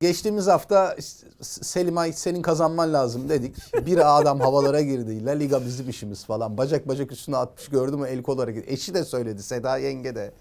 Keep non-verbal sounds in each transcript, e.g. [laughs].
Geçtiğimiz hafta Selim Ay senin kazanman lazım dedik. Bir adam havalara girdi. La Liga bizim işimiz falan. Bacak bacak üstüne atmış gördü mü el kol hareketi. Eşi de söyledi Seda yenge de.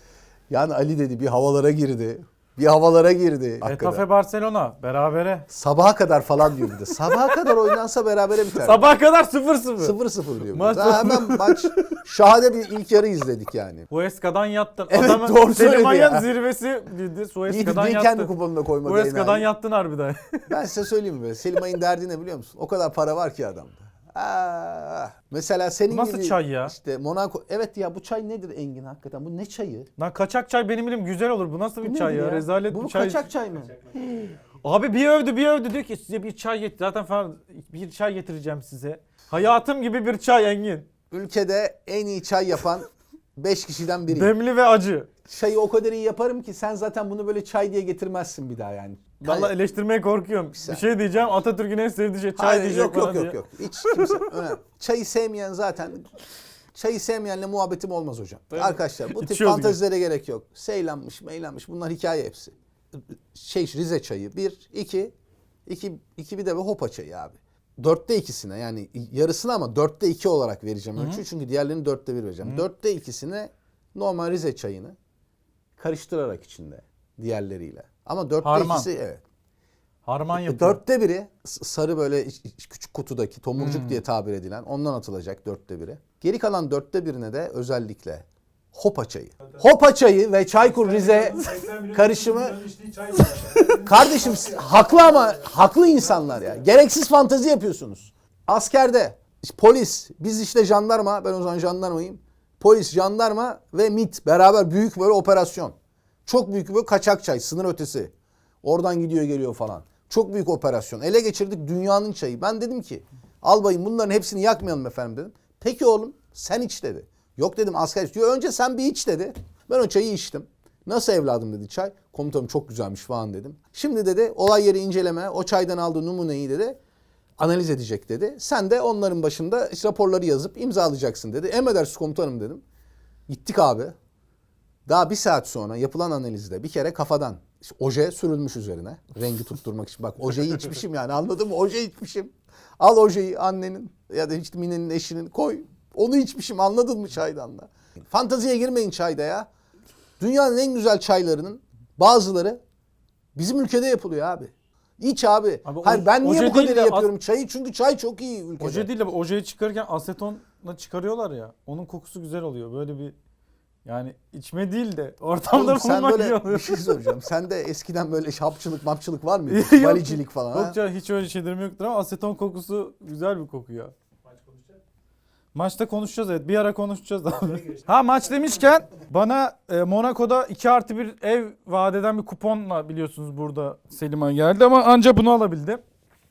Yani Ali dedi bir havalara girdi. Bir havalara girdi. Getafe Barcelona berabere. Sabaha kadar falan diyor bir de. Sabaha kadar oynansa berabere biter. Sabaha kadar 0-0. 0-0 diyor. Maç Maç hemen maç şahane bir ilk yarı izledik yani. Huesca'dan yattın. Evet, Adamın doğru söyledi Selimanya'nın ya. zirvesi dedi. İyi Huesca'dan değil kendi yattın. kuponuna koymadı. Huesca'dan enayi. yattın harbiden. Ben size söyleyeyim mi? Selim Ay'ın derdi ne biliyor musun? O kadar para var ki adamda. Aa, mesela senin nasıl gibi çay ya? işte Monaco evet ya bu çay nedir Engin hakikaten bu ne çayı? Lan kaçak çay benim bilim güzel olur. Bu nasıl bir Bu çay nedir ya? Rezalet bu bir bu çay. kaçak çay mı? [gasps] Abi bir övdü bir övdü diyor ki size bir çay getir. Zaten falan bir çay getireceğim size. Hayatım gibi bir çay Engin. Ülkede en iyi çay yapan [laughs] 5 kişiden biriyim. Demli ve acı. Çayı o kadar iyi yaparım ki sen zaten bunu böyle çay diye getirmezsin bir daha yani. Vallahi Hayır. eleştirmeye korkuyorum. Bir, saniye. şey diyeceğim. Atatürk'ün en sevdiği şey çay Hayır, diyecek yok yok yok diye. yok. Hiç kimse [laughs] önemli. Çayı sevmeyen zaten çayı sevmeyenle muhabbetim olmaz hocam. Tabii. Arkadaşlar bu tip İçiyoruz fantazilere gerek yok. Seylanmış, meylanmış bunlar hikaye hepsi. Şey Rize çayı bir, iki, iki, iki bir de bir hopa çayı abi. Dörtte ikisine yani yarısını ama dörtte iki olarak vereceğim ölçü. Çünkü diğerlerini dörtte bir vereceğim. Dörtte ikisine normal Rize çayını karıştırarak içinde diğerleriyle. Ama dörtte Harman. ikisi evet. Harman E, yapıyor. Dörtte biri sarı böyle küçük kutudaki tomurcuk diye tabir edilen ondan atılacak dörtte biri. Geri kalan dörtte birine de özellikle hopa çayı. Hopa çayı ve Çaykur Rize karışımı kardeşim haklı ama haklı insanlar ya. Gereksiz fantazi yapıyorsunuz. Askerde polis biz işte jandarma ben o zaman jandarmayım. Polis, jandarma ve MIT beraber büyük böyle operasyon. Çok büyük böyle kaçak çay sınır ötesi. Oradan gidiyor geliyor falan. Çok büyük operasyon. Ele geçirdik dünyanın çayı. Ben dedim ki albayım bunların hepsini yakmayalım efendim dedim. Peki oğlum sen iç dedi. Yok dedim asker iç. Diyor önce sen bir iç dedi. Ben o çayı içtim. Nasıl evladım dedi çay. Komutanım çok güzelmiş falan dedim. Şimdi dedi olay yeri inceleme o çaydan aldığı numuneyi dedi analiz edecek dedi. Sen de onların başında işte raporları yazıp imzalayacaksın dedi. Emredersiniz komutanım dedim. Gittik abi. Daha bir saat sonra yapılan analizde bir kere kafadan işte oje sürülmüş üzerine. Rengi tutturmak için. Bak ojeyi içmişim yani anladın mı? Oje içmişim. Al ojeyi annenin ya da işte Mine'nin eşinin koy. Onu içmişim anladın mı çaydan da? Fantaziye girmeyin çayda ya. Dünyanın en güzel çaylarının bazıları bizim ülkede yapılıyor abi. İç abi. Abi Hayır ben niye bu kadar yapıyorum çayı? Çünkü çay çok iyi ülkede. Oje değil de ojeyi çıkarırken asetonla çıkarıyorlar ya. Onun kokusu güzel oluyor. Böyle bir yani içme değil de ortamda Oğlum sen iyi böyle bir şey soracağım. Sen de eskiden böyle hapçılık mapçılık var mıydı? [laughs] Yok. Valicilik falan. ha? Yok canım hiç öyle şeylerim yoktur ama aseton kokusu güzel bir koku ya. Maçta konuşacağız evet. Bir ara konuşacağız abi. ha maç demişken bana e, Monaco'da 2 artı 1 ev vaat eden bir kuponla biliyorsunuz burada Selim'e geldi ama anca bunu alabildim.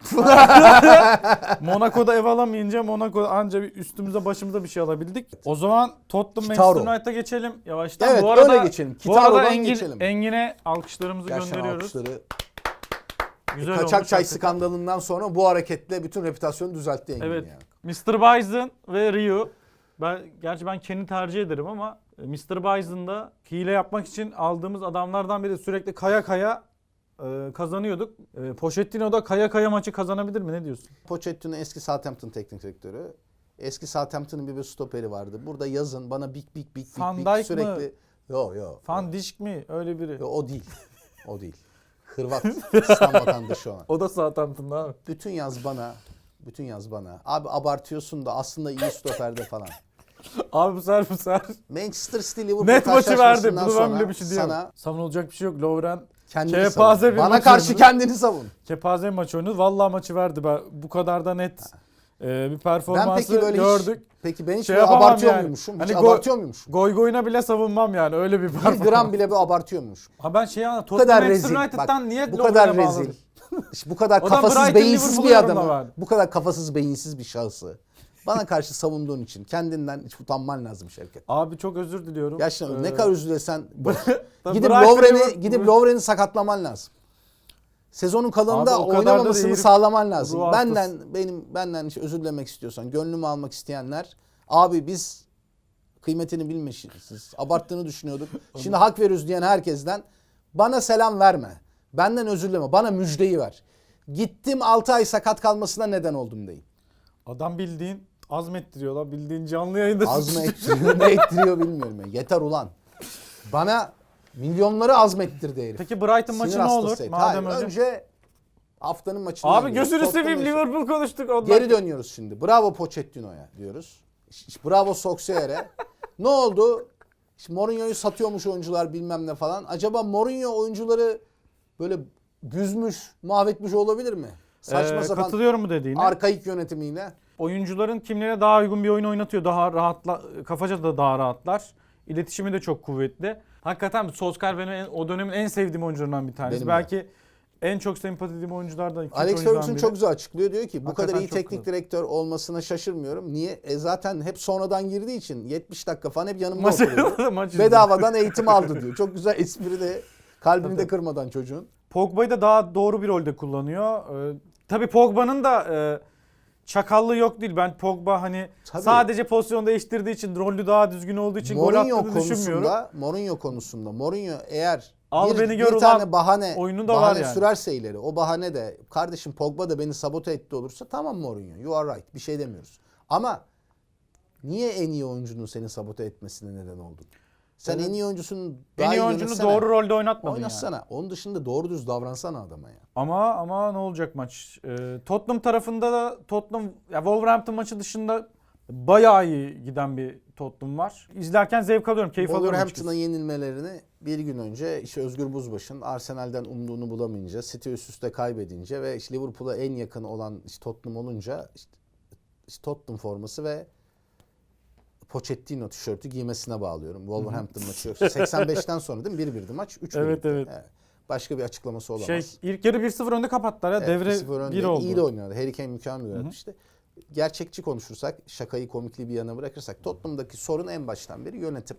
[laughs] Monaco'da ev alamayınca Monaco'da anca bir üstümüze başımıza bir şey alabildik. O zaman Tottenham Kitaro. Manchester United'a geçelim yavaştan. Evet bu arada, öyle geçelim. Bu arada Kitaro'dan Engin, geçelim. Engin'e alkışlarımızı Gerçekten gönderiyoruz. alkışları. Güzel Kaçak olmuş çay hakikaten. skandalından sonra bu hareketle bütün reputasyonu düzeltti Engin Evet. yani. Mr. Bison ve Ryu. Ben gerçi ben Ken'i tercih ederim ama e, Mr. Bison'da hile yapmak için aldığımız adamlardan biri sürekli kaya kaya e, kazanıyorduk. E, Pochettino da kaya kaya maçı kazanabilir mi? Ne diyorsun? Pochettino eski Southampton teknik direktörü. Eski Southampton'ın bir, bir stoperi vardı. Burada yazın bana big big big big, Van big Dijk sürekli. Yo yo. Fan Dijk mi? Öyle biri. Yo, o değil. O değil. Hırvat. İslam vatandaşı olan. [laughs] O da Southampton'da abi. Bütün yaz bana bütün yaz bana. Abi abartıyorsun da aslında iyi stoperde falan. Abi bu sefer bu sefer. Manchester City Liverpool Net maçı verdi. Bunu ben bile bir şey diyemem. Sana Savunulacak bir şey yok. Lovren kendini Kepaze savun. bir Bana maç karşı oynadı. kendini savun. kepaze maçı oynadı. Vallahi maçı verdi. Ben bu kadar da net e, bir Ben performansı peki böyle gördük. hiç, peki ben hiç Şey böyle yapamam abartıyor yani. muymuşum? Hani Hiç gol- abartıyor muymuşum? Goy goyuna bile savunmam yani öyle bir Bir performans. gram bile bir abartıyor muymuşum? Ha ben şeyi anladım. Bu kadar Tottenham rezil. Manchester United'dan Bak, niye bu kadar rezil. bağladın? İşte bu kadar kafasız Brighton, beyinsiz Liverpool'u bir yorumla adamı, bu kadar kafasız beyinsiz bir şahsı bana karşı savunduğun için kendinden hiç utanman lazım Şevket. Abi çok özür diliyorum. Gerçekten Ee, ne kadar özür dilesen [laughs] gidip Lovren'i gidip Lovren'i sakatlaman lazım. Sezonun kalanında Abi oynamamasını sağlaman lazım. Benden hastası. benim benden işte özür dilemek istiyorsan, gönlümü almak isteyenler abi biz kıymetini bilmişiz. Abarttığını düşünüyorduk. [laughs] Şimdi hak veriyoruz diyen herkesten bana selam verme. Benden özür dileme. Bana müjdeyi ver. Gittim 6 ay sakat kalmasına neden oldum deyin. Adam bildiğin azmettiriyor lan. Bildiğin canlı yayında. Az mı ettiriyor [laughs] ne ettiriyor bilmiyorum ya. Yeter ulan. Bana milyonları azmettirdi herif. Peki Brighton Sinir maçı ne olur? Madem Hayır, öyle. önce haftanın maçından Abi gözünü Tottenham seveyim. Liverpool konuştuk. Ondan. Geri dönüyoruz şimdi. Bravo Pochettino'ya diyoruz. Bravo Solskjaer'e. [laughs] ne oldu? İşte Mourinho'yu satıyormuş oyuncular bilmem ne falan. Acaba Mourinho oyuncuları böyle büzmüş, mahvetmiş olabilir mi? Saçma Ee, sapan Katılıyorum mu dediğine? arkaik yönetimiyle. Oyuncuların kimlerine daha uygun bir oyun oynatıyor. Daha rahatla, kafaca da daha rahatlar. İletişimi de çok kuvvetli. Hakikaten Solskjaer benim en- o dönemin en sevdiğim oyuncularından bir tanesi. Benim de. Belki en çok sempati ettiğim oyunculardan Alex Ferguson çok güzel açıklıyor. Diyor ki bu Hakikaten kadar iyi teknik kral. direktör olmasına şaşırmıyorum. Niye? E zaten hep sonradan girdiği için 70 dakika falan hep yanımda maç. [laughs] Bedavadan eğitim aldı diyor. Çok güzel espri de kalbini de kırmadan çocuğun. Pogba'yı da daha doğru bir rolde kullanıyor. Ee, tabii Pogba'nın da e, çakallığı yok değil. Ben Pogba hani Tabii. sadece pozisyon değiştirdiği için, rolü daha düzgün olduğu için gol Mourinho attığını düşünmüyorum. Mourinho konusunda Mourinho eğer Al bir, beni bir gör ulan tane bahane, oyunu da var bahane yani. sürerse ileri o bahane de kardeşim Pogba da beni sabote etti olursa tamam Mourinho you are right bir şey demiyoruz. Ama niye en iyi oyuncunun seni sabote etmesine neden oldun? Sen Evet. en iyi oyuncusunun En iyi oyuncunu yönetsene. doğru rolde oynatmadın yani. Oynatsana. Onun dışında doğru düz davransana adama ya. Ama ama ne olacak maç? Ee, Tottenham tarafında da Tottenham ya Wolverhampton maçı dışında bayağı iyi giden bir Tottenham var. İzlerken zevk alıyorum, keyif alıyorum Wolverhampton'a yenilmelerini bir gün önce işte Özgür Buzbaş'ın Arsenal'den umduğunu bulamayınca, City üst üste kaybedince ve işte Liverpool'a en yakın olan işte Tottenham olunca işte, işte Tottenham forması ve Pochettino tişörtü giymesine bağlıyorum. Wolverhampton maçı yoksa 85'ten sonra değil mi? 1-1'di maç. 3 Evet, evet. Başka bir açıklaması olamaz. Şey ilk yarı 1-0 önde kapattılar ya. Evet, Devre 1-0 1 önde. oldu. İyi de oynuyordu. Harry Kane mükemmel yönetmişti. Gerçekçi konuşursak, şakayı komikliği bir yana bırakırsak Tottenham'daki sorun en baştan beri yönetim.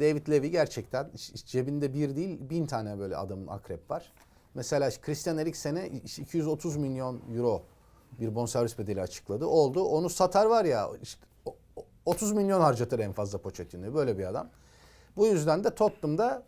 David Levy gerçekten cebinde bir değil bin tane böyle adamın akrep var. Mesela Christian Eriksen'e iş- 230 milyon euro bir bonservis bedeli açıkladı. Oldu. Onu satar var ya 30 milyon harcatır en fazla Pochettino'yu. Böyle bir adam. Bu yüzden de Tottenham'da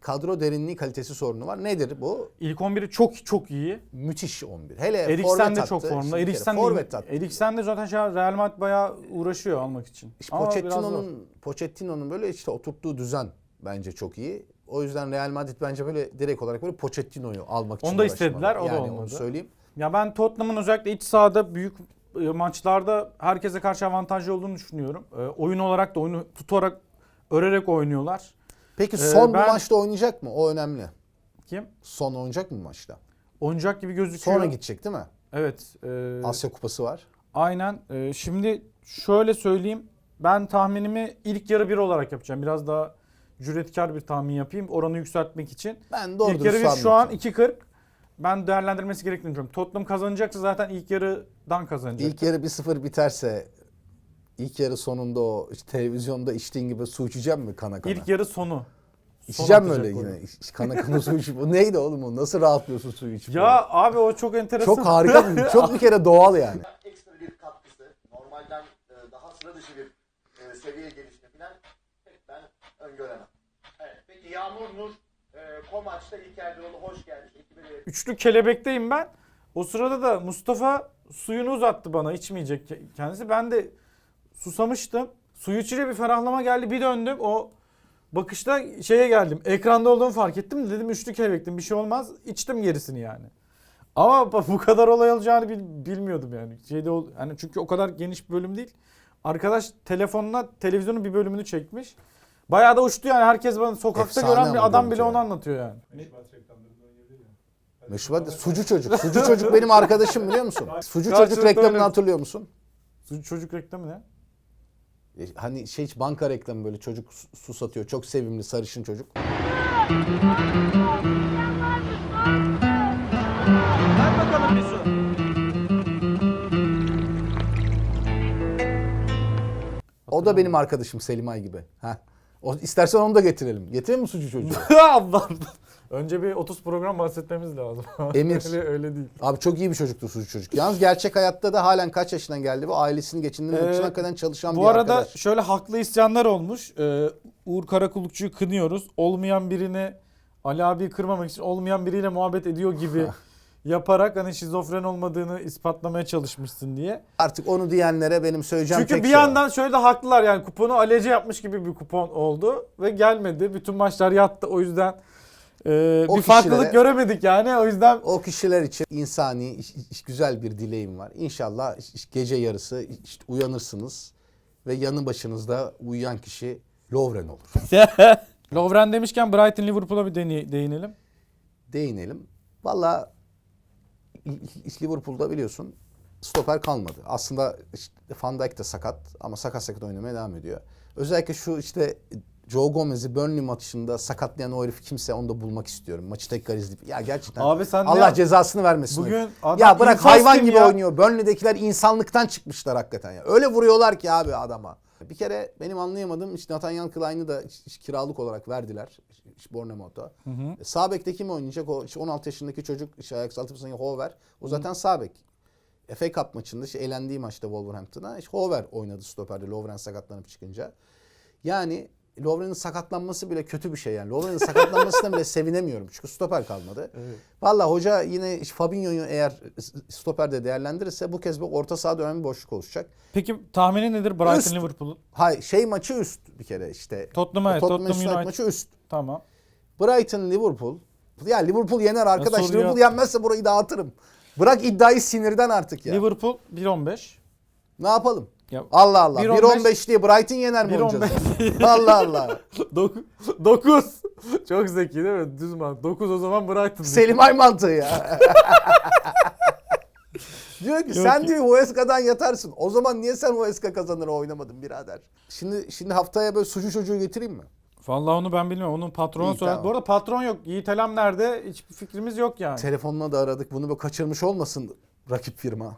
kadro derinliği kalitesi sorunu var. Nedir bu? İlk 11'i çok çok iyi. müthiş 11. Hele Eriksen de attı. çok formda. Eriksen forvet de, attı. Eriksen de zaten an Real Madrid bayağı uğraşıyor almak için. İşte. Pochettino'nun Pochettino'nun böyle işte oturttuğu düzen bence çok iyi. O yüzden Real Madrid bence böyle direkt olarak böyle Pochettino'yu almak için Onu da istediler, o da yani olmadı. Onu söyleyeyim. Ya ben Tottenham'ın özellikle iç sahada büyük maçlarda herkese karşı avantajlı olduğunu düşünüyorum. E, oyun olarak da oyunu tutarak, örerek oynuyorlar. Peki Ee, son ben- bu maçta oynayacak mı? O önemli. Kim? Son oynayacak mı maçta? Oyuncak gibi gözüküyor. Sonra gidecek değil mi? Evet. e, Asya Kupası var. Aynen. Ee, şimdi şöyle söyleyeyim. Ben tahminimi ilk yarı bir olarak yapacağım. Biraz daha cüretkar bir tahmin yapayım. Oranı yükseltmek için. Ben doğru ilk yarı bir şu an anlatacağım. 2.40. Ben değerlendirmesi gerektiğini düşünüyorum. Tottenham kazanacaksa zaten ilk yarıdan kazanacak. İlk yarı 1-0 biterse ilk yarı sonunda o işte televizyonda içtiğin gibi su içeceğim mi kana kana? İlk yarı sonu. İçeceğim mi öyle yine? Kana kana su içip. Bu neydi oğlum o? Nasıl rahatlıyorsun suyu içip? Ya abi o çok enteresan. Çok harika bir, [laughs] çok bir kere doğal yani. ekstra bir katkısı, normalden e, daha sıra dışı bir e, seviye gelişini falan ben öngöremem. Evet, peki Yağmur Nur Komaç'ta İlker Yolu hoş geldin. Üçlü kelebekteyim ben. O sırada da Mustafa suyunu uzattı bana içmeyecek ke- kendisi. Ben de susamıştım. Suyu içince bir ferahlama geldi. Bir döndüm. O bakışta şeye geldim. Ekranda olduğumu fark ettim. Dedim üçlü kelebektim bir şey olmaz. İçtim gerisini yani. Ama bu kadar olay olacağını bil- bilmiyordum yani. Şeyde ol, yani çünkü o kadar geniş bir bölüm değil. Arkadaş telefonuna televizyonun bir bölümünü çekmiş. Bayağı da uçtu yani. Herkes bana sokakta Efsane gören bir adam görüntü bile onu ya. anlatıyor yani. Meşrubat sucu çocuk. Sucu çocuk benim arkadaşım biliyor musun? [laughs] Sucu çocuk Karşılıklı reklamını öyle. hatırlıyor musun? Çocuk reklamı ne? E, Hani şey hiç banka reklamı böyle çocuk su- su satıyor. Çok sevimli sarışın çocuk. O da benim arkadaşım Selim Ay gibi. Heh. O, istersen onu da getirelim. Getirelim mi sucu çocuğu? [laughs] Allah. Önce bir 30 program bahsetmemiz lazım. [laughs] Emir. öyle, öyle değil. Abi çok iyi bir çocuktu sucu çocuk. Yalnız gerçek hayatta da halen kaç yaşından geldi bu? Ailesini geçindirmek için Ee, hakikaten çalışan Bu bir arada arkadaş. şöyle haklı isyanlar olmuş. Ee, Uğur Karakulukçu'yu kınıyoruz. Olmayan birini Ali abi kırmamak için olmayan biriyle muhabbet ediyor gibi [laughs] yaparak hani şizofren olmadığını ispatlamaya çalışmışsın diye. Artık onu diyenlere benim söyleyeceğim Çünkü tek bir şey var. yandan şöyle de haklılar yani kuponu alece yapmış gibi bir kupon oldu ve gelmedi. Bütün maçlar yattı o yüzden e, O bir farklılık kişilere- göremedik yani o yüzden O kişiler için insani, iş- iş- güzel bir dileğim var. İnşallah iş- iş- gece yarısı işte uyanırsınız ve yanı başınızda uyuyan kişi Lovren olur. [laughs] Lovren demişken Brighton Liverpool'a bir değinelim. Değinelim. Valla Liverpool'da biliyorsun stoper kalmadı. Aslında işte Van Dijk de sakat ama sakat sakat oynamaya devam ediyor. Özellikle şu işte Joe Gomez'i Burnley maçında sakatlayan o herif kimse onu da bulmak istiyorum. Maçı tekrar izleyip. Ya gerçekten Abi sen ne Allah yap- cezasını vermesin. Bugün adam ya bırak hayvan gibi ya? oynuyor. Burnley'dekiler insanlıktan çıkmışlar hakikaten ya. Öyle vuruyorlar ki abi adama. Bir kere benim anlayamadığım işte Nathaniel Klein'i de işte kiralık olarak verdiler. Bournemouth'a. E, Sağ bekte kim oynayacak? O işte 16 yaşındaki çocuk işte Ajax altyapısındaki Hover. O zaten sağ bek. FA Cup maçında işte elendiği maçta Wolverhampton'a işte Hover oynadı stoperde Lovren sakatlanıp çıkınca. Yani Lovren'in sakatlanması bile kötü bir şey yani. Lovren'in sakatlanmasına bile [laughs] sevinemiyorum. Çünkü stoper kalmadı. Vallahi hoca yine Fabinho'yu eğer stoperde değerlendirirse bu kez bir orta sahada önemli boşluk oluşacak. Peki tahmini nedir Brighton. Liverpool'un? Hay şey maçı üst bir kere işte. Tottenham, evet, Tottenham Tottenham United maçı üst. Tamam. Brighton Liverpool. Ya Liverpool yener arkadaş. soruyu Liverpool yenmezse burayı dağıtırım. Bırak iddiayı sinirden artık ya. Liverpool 1.15. Ne yapalım? Ya, Allah Allah. 1.15 1.15 diye Brighton yener mi 1.15 oynayacağız? [laughs] Allah Allah. 9. Çok zeki değil mi? Düz mantık. 9 o zaman Brighton. Selim Ay mantığı ya. [laughs] diyor ki Yok sen ki. diyor Huesca'dan yatarsın. O zaman niye sen Huesca kazanır oynamadın birader? Şimdi şimdi haftaya böyle sucu çocuğu getireyim mi? Vallahi onu ben bilmiyorum. Onun patronu İyi, sonra. tamam. Bu arada patron yok. Yiğit Elem nerede? Hiçbir fikrimiz yok yani. Telefonla da aradık. Bunu böyle kaçırmış olmasın rakip firma.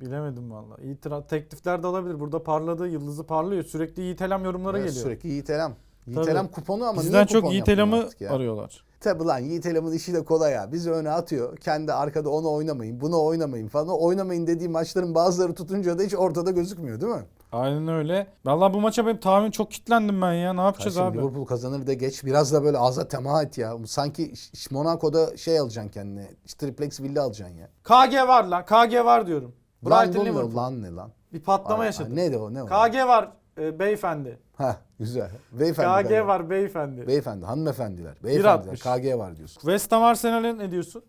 Bilemedim vallahi. İyi tra- teklifler de alabilir. Burada parladı, yıldızı parlıyor. Sürekli Yiğit Elem yorumları Evet, geliyor. Sürekli Yiğit Elem. Yiğit. Elem kuponu ama Bizden niye çok kupon Yiğit Elam'ı artık ya? arıyorlar. Tabi lan Yiğit Elam'ın işi de kolay ya. Bizi öne atıyor. Kendi arkada onu oynamayın, bunu oynamayın falan. Oynamayın dediği maçların bazıları tutunca da hiç ortada gözükmüyor değil mi? Aynen öyle. Vallahi bu maça benim tahmin çok kitlendim ben ya. Ne yapacağız Kardeşim, abi? Liverpool kazanır da geç. Biraz da böyle ağza tema et ya. Sanki Monaco'da şey alacaksın kendine. Triplex villa alacaksın ya. KG var lan. KG var diyorum. Brighton Liverpool. lan ne lan? Bir patlama yaşadı. Ne de o ne o? KG var e, beyefendi. Ha güzel. Beyefendi. KG var beyefendi. Beyefendi, hanımefendiler. Beyefendiler. 1.60. KG var diyorsun. West Ham Arsenal'e ne diyorsun?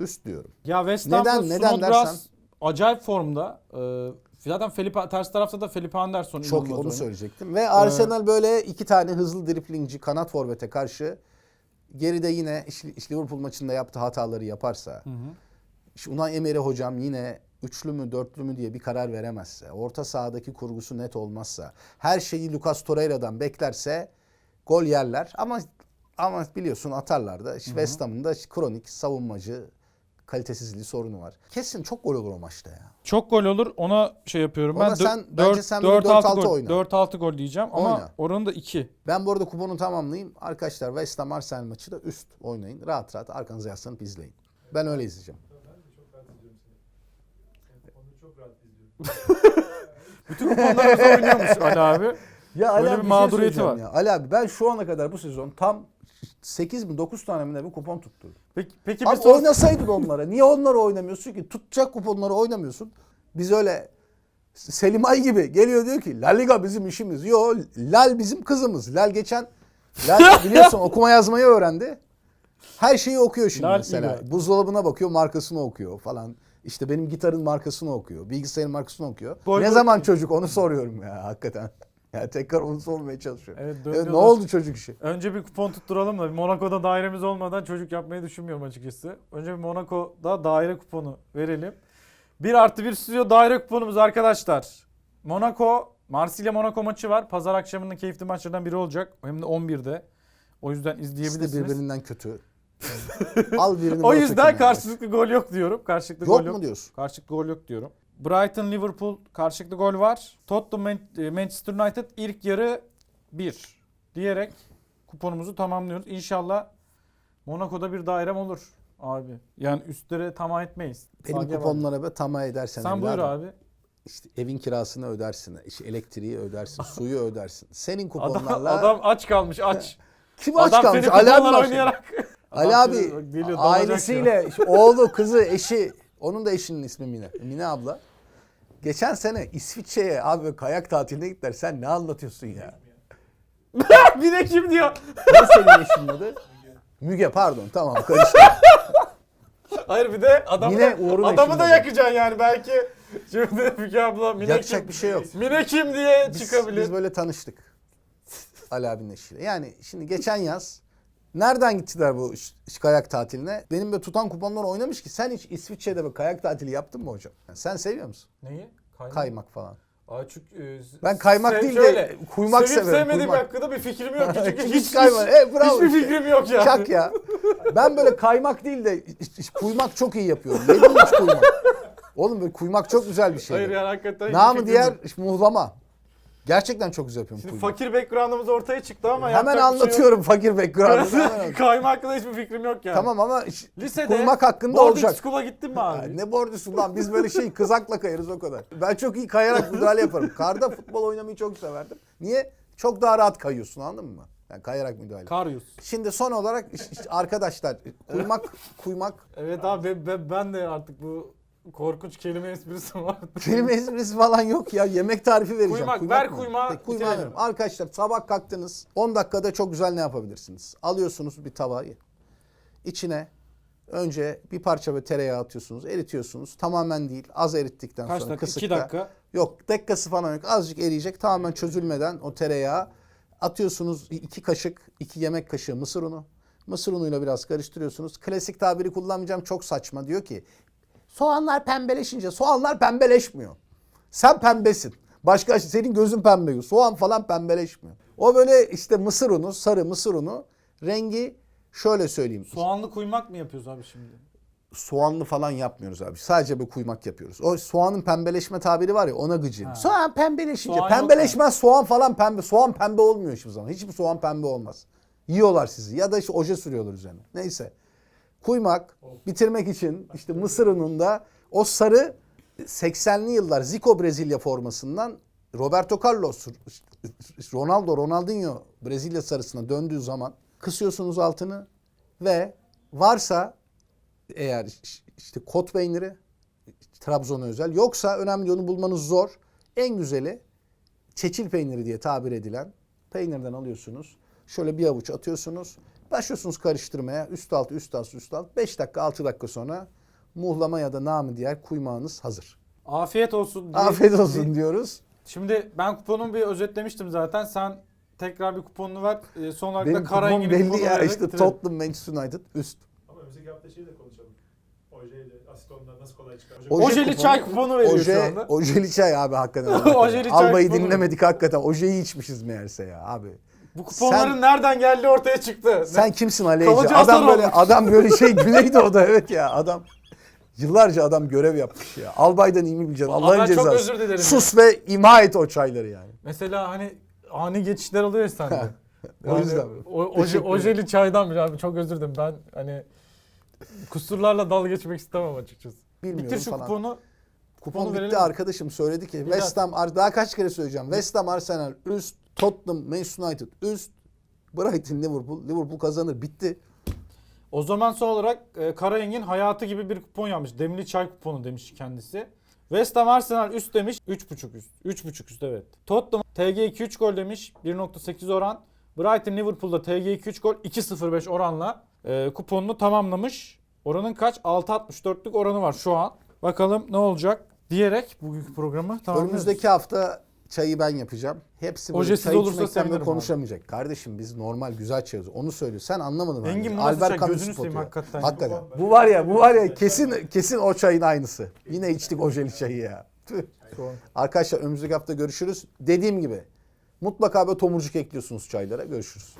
Üst diyorum. Ya West Ham Neden- neden dersen? acayip formda. Ee, zaten Felipe, ters tarafta da Felipe Anderson Çok onu oynuyor. söyleyecektim. Ve Arsenal böyle iki tane hızlı driplingci kanat forvete karşı geride yine işte Liverpool maçında yaptığı hataları yaparsa işte Unai Emery hocam yine üçlü mü dörtlü mü diye bir karar veremezse, orta sahadaki kurgusu net olmazsa, her şeyi Lucas Torreira'dan beklerse gol yerler ama ama biliyorsun atarlar da West Ham'ın da kronik savunmacı kalitesizliği sorunu var. Kesin çok gol olur o maçta ya. Çok gol olur. Ona şey yapıyorum Ona ben. sen- Dö- bence dört- sen dört bir altı 4-6 gol. oyna. 4-6 gol diyeceğim ama Oyna. oranı da 2. Ben bu arada kuponu tamamlayayım. Arkadaşlar West Ham Arsenal maçı da üst oynayın. Rahat rahat arkanıza yaslanıp izleyin. Ben öyle izleyeceğim. [laughs] Bütün kuponlarımızı oynuyormuş Ali abi. Ya Öyle bir şey mağduriyeti söyleyeceğim var. Ya. Ali abi ben şu ana kadar bu sezon tam 8 mi 9 tane mi ne bir kupon tutturdum. Peki, peki bir Abi soru. oynasaydın onlara. Niye onları oynamıyorsun ki? Tutacak kuponları oynamıyorsun. Biz öyle Selim Ay gibi geliyor diyor ki La Liga bizim işimiz. Yo Lal bizim kızımız. Lal geçen Lal [laughs] biliyorsun okuma yazmayı öğrendi. Her şeyi okuyor şimdi Lal mesela. iyi. Buzdolabına bakıyor markasını okuyor falan. İşte benim gitarın markasını okuyor. Bilgisayarın markasını okuyor. Boy ne boy- zaman çocuk onu soruyorum ya hakikaten. [laughs] Ya tekrar onu sormaya çalışıyorum. Evet, Evet, ne oldu çocuk işi? Önce bir kupon tutturalım da Monaco'da dairemiz olmadan çocuk yapmayı düşünmüyorum açıkçası. Önce bir Monaco'da daire kuponu verelim. 1 artı 1 stüdyo daire kuponumuz arkadaşlar. Monaco, Marsilya Monaco maçı var. Pazar akşamının keyifli maçlarından biri olacak. Hem de 11'de. O yüzden İkisi de izleyebilirsiniz. birbirinden kötü. Al birini. O yüzden karşılıklı gol yok diyorum. Karşılıklı Yok gol yok. mu diyorsun? Karşılıklı gol yok diyorum. Brighton Liverpool karşılıklı gol var. Tottenham e, Manchester United ilk yarı 1 diyerek kuponumuzu tamamlıyoruz. İnşallah Monaco'da bir dairem olur abi. Yani üstlere tamam etmeyiz. Benim Sage kuponlara be tamah edersen. Sen buyur abi. İşte evin kirasını ödersin, işte elektriği ödersin, [laughs] suyu ödersin. Senin Adam, kuponlarla adam aç kalmış aç. [laughs] Kim aç Adam kalmış? seni Ali abi kuponlar mi aç oynayarak. Ali Adam abi geliyor, ailesiyle işte oğlu, kızı, eşi onun da eşinin ismi Mine. Mine abla. Geçen sene İsviçre'ye abi kayak tatiline gittiler. Sen ne anlatıyorsun ya? [laughs] bir de kim diyor? Ne senin eşinin adı? Müge pardon tamam karıştı. [laughs] Hayır bir de adamı, Yine da, adamı da yakacaksın yani belki. Şimdi [laughs] Müge abla Mine Yapacak kim? bir şey yok. Mine kim diye Biz, çıkabilir. biz böyle tanıştık. Ali abinin eşiyle. Yani şimdi geçen yaz nereden gittiler bu kayak tatiline? Benim de tutan kuponlar oynamış ki sen hiç İsviçre'de bir kayak tatili yaptın mı hocam? Yani sen seviyor musun? Neyi? Kaymak. Kaymak falan. Aa, çünkü, e, Ben kaymak sev- değil de şöyle, kuymak sevip severim, sevmediğim kuymak. hakkında bir fikrim yok. [laughs] Çünkü Hiç hiç, kaymak. E, bravo hiçbir işte. fikrim yok yani. Çak ya. Ben böyle kaymak değil de kuymak çok iyi yapıyorum. Yedim hiç kuymak. Oğlum böyle kuymak çok güzel bir şey. Hayır yani hakikaten Namı diğer muhlama. Gerçekten çok güzel yapıyorum Şimdi fakir background'ımız ortaya çıktı ama Hemen yapacak bir şey yok. anlatıyorum fakir background'ı. [laughs] Hemen anlatıyorum. Kayma hakkında hiçbir fikrim yok yani. tamam ama iş- Lisede kuymak hakkında boarding olacak. school'a gittin mi abi? Ne borcusu lan biz böyle şey [laughs] kızakla kayarız o kadar. Ben çok iyi kayarak müdahale yaparım. Karda futbol oynamayı çok severdim. Niye? Çok daha rahat kayıyorsun anladın mı? Yani kayarak müdahale. Karyus. Şimdi son olarak iş- iş- arkadaşlar kuymak [laughs] kuymak Evet abi ben de artık bu korkunç kelime esprisi var. [laughs] kelime esprisi falan yok ya yemek tarifi vereceğim. Kuymak, ver mı? kuymağı, Peki, kuymağı bitirelim. veririm. Arkadaşlar sabah kalktınız 10 dakikada çok güzel ne yapabilirsiniz? Alıyorsunuz bir tabağı içine önce bir parça böyle tereyağı atıyorsunuz eritiyorsunuz tamamen değil az erittikten Kaç sonra dakika? kısıkta. 2 dakika. Yok dakikası falan yok. Azıcık eriyecek. Tamamen çözülmeden o tereyağı atıyorsunuz. iki kaşık, iki yemek kaşığı mısır unu. Mısır unuyla biraz karıştırıyorsunuz. Klasik tabiri kullanmayacağım. Çok saçma. Diyor ki soğanlar pembeleşince soğanlar pembeleşmiyor. Sen pembesin. Başka senin gözün pembe. Soğan falan pembeleşmiyor. O böyle işte mısır unu, sarı mısır unu rengi şöyle söyleyeyim. Soğanlı kuymak mı yapıyoruz abi şimdi? soğanlı falan yapmıyoruz abi. Sadece bir kuymak yapıyoruz. O soğanın pembeleşme tabiri var ya ona gıcığım. Soğan pembeleşince. Soğan pembeleşmez soğan falan pembe. Soğan pembe olmuyor hiçbir zaman. Hiçbir soğan pembe olmaz. Yiyorlar sizi ya da işte oje sürüyorlar üzerine. Neyse. Kuymak bitirmek için işte mısır ununda o sarı 80'li yıllar Zico Brezilya formasından Roberto Carlos, Ronaldo, Ronaldinho Brezilya sarısına döndüğü zaman kısıyorsunuz altını ve varsa eğer işte kot peyniri Trabzon'a özel yoksa önemli onu bulmanız zor. En güzeli çeçil peyniri diye tabir edilen peynirden alıyorsunuz. Şöyle bir avuç atıyorsunuz. Başlıyorsunuz karıştırmaya. Üst alt üst alt üst alt. 5 dakika 6 dakika sonra muhlama ya da namı diğer kuymağınız hazır. Afiyet olsun. diye- Afiyet olsun diyoruz. Şimdi ben kuponumu bir özetlemiştim zaten. Sen tekrar bir kuponunu ver. Ee, son olarak Benim da kupon Karayengil'in belli ya işte bitirelim. Tottenham Manchester United üst. Ama önümüzdeki hafta şeyi de konuşalım. Ojeyle, asetonla nasıl kolay çıkar? Oje Ojeli kuponu- çay kuponu veriyor şu Oje, anda. ojeli çay abi hakikaten. [laughs] Ojeli çay Albayı dinlemedik hakikaten. Ojeyi içmişiz meğerse ya abi. Bu kuponların Sen- nereden geldiği ortaya çıktı. Sen kimsin Aleyci? Kalıcı Adam böyle olmuş. adam böyle şey [laughs] Güneydoğu'da evet ya adam yıllarca adam görev yapmış ya. Albaydan iyi mi bileceksin? Allah'ın ben çok cezası. özür dilerim Sus ve imha et o çayları yani. Mesela hani ani geçişler oluyor ya sende. [laughs] O yüzden. O, oje, ojeli çaydan abi çok özür dilerim. Ben hani kusurlarla dalga geçmek istemem açıkçası. Bilmiyorum Bitir şu falan. kuponu. Kupon bitti verelim. arkadaşım söyledi ki West Ham daha kaç kere söyleyeceğim. West Ham Arsenal üst, Tottenham Manchester United üst, Brighton Liverpool Liverpool kazanır bitti. O zaman son olarak e, Karayengin hayatı gibi bir kupon yapmış. Demli çay kuponu demiş kendisi. West Ham Arsenal üst demiş. 3.5 üst. 3.5 üst evet. Tottenham TG 2-3 gol demiş. 1.8 oran. Brighton Liverpool'da TG 2-3 gol 2.05 oranla e, kuponunu tamamlamış. Oranın kaç? 6.64'lük oranı var şu an. Bakalım ne olacak diyerek bugünkü programı tamamlıyoruz. Önümüzdeki hafta çayı ben yapacağım. Hepsi böyle Ojesiz çay olursa içmekten sevinirim böyle abi. konuşamayacak. Kardeşim biz normal güzel çayız. Onu söylüyor. Sen anlamadın. Engin bence. bu nasıl çay? Camus Gözünü seveyim spotu. hakikaten. Hakikaten. Bu var ya bu var ya kesin kesin o çayın aynısı. Yine içtik ojeli çayı ya. Tüh. Arkadaşlar önümüzdeki hafta görüşürüz. Dediğim gibi mutlaka böyle tomurcuk ekliyorsunuz çaylara. Görüşürüz.